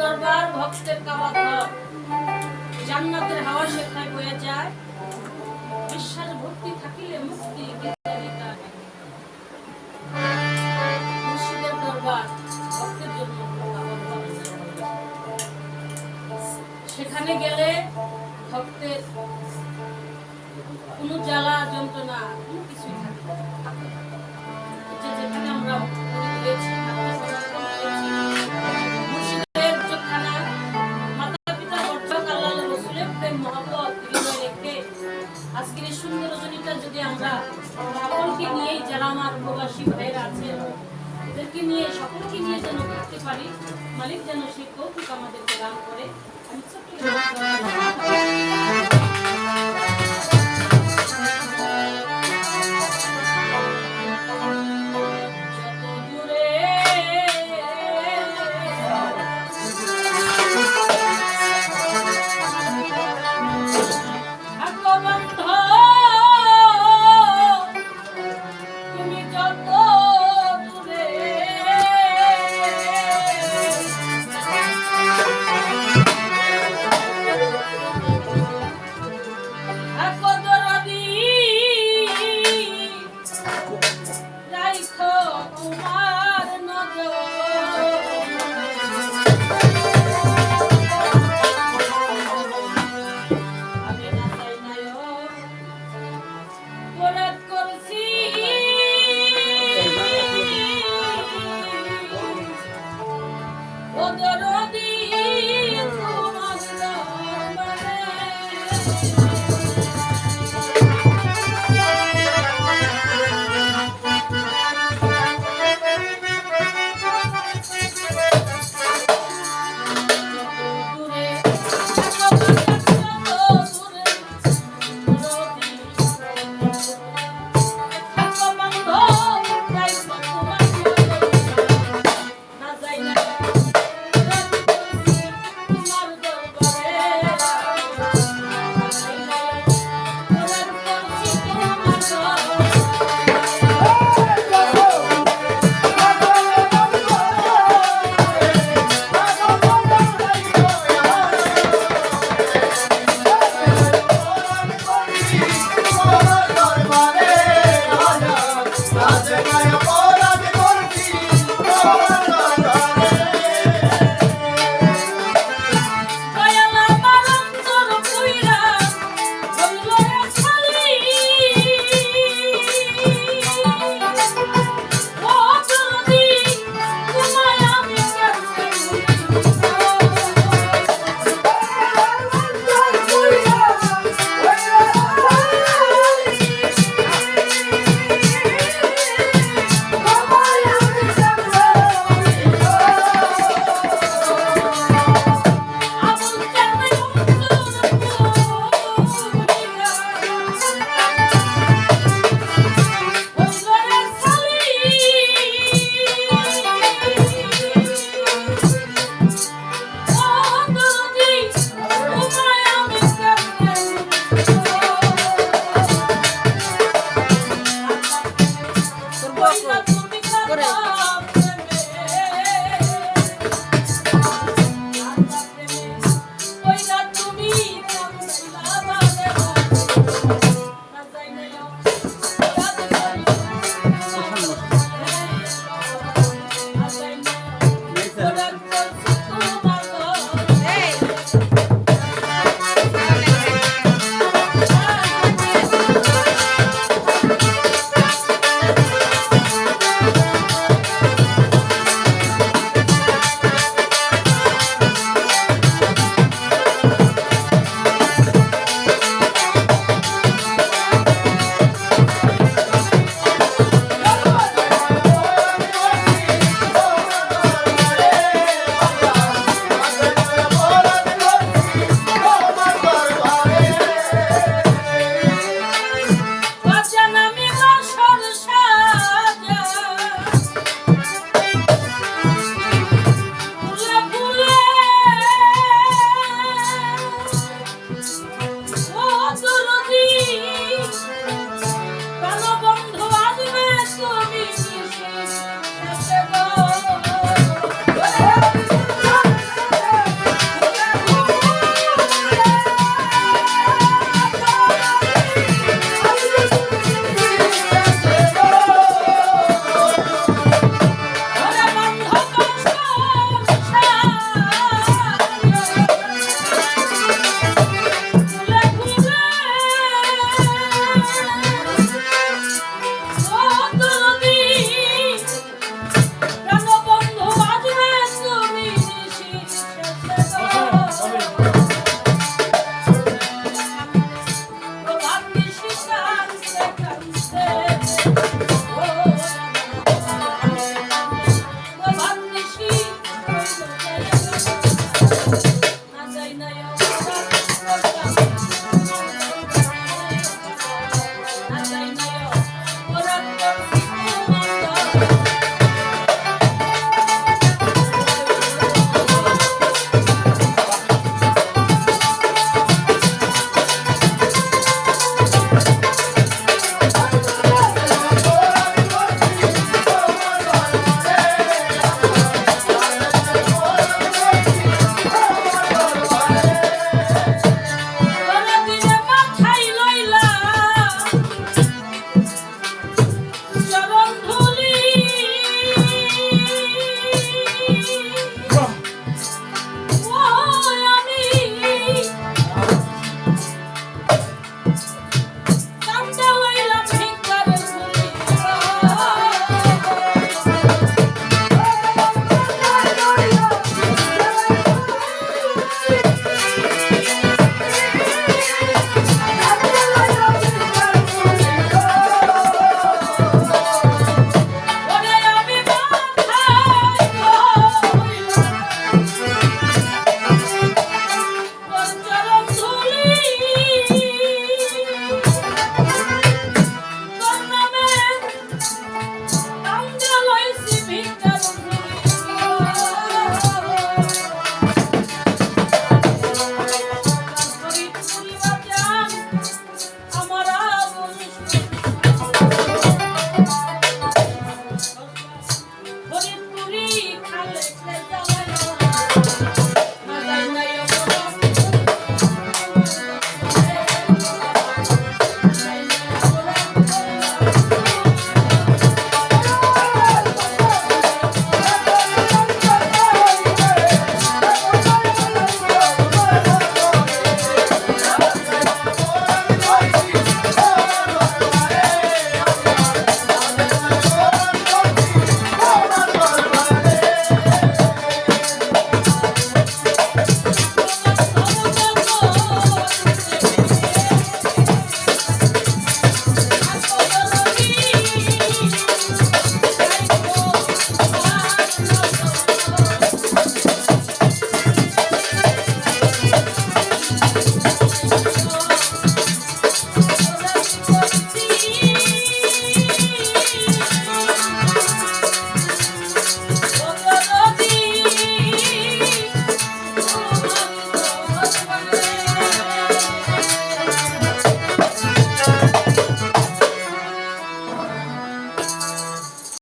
দরবার, ভক্তের কাবা ঘর জান্নাতের হাওয়া সেখানে বয়ে যায়। বিশ্বাস, ভক্তি থাকিলে মুক্তি সেখানে গেলে ভক্তের কোনো জ্বালা, যন্ত্রণা, কোনো কিছুই থাকে যেখানে আমরা আমার প্রবাসী ভাইয়েরা আছেন এদেরকে নিয়ে সকলকে নিয়ে যেন করতে পারি, মালিক যেন সেই কৌতুক আমাদেরকে দান করে।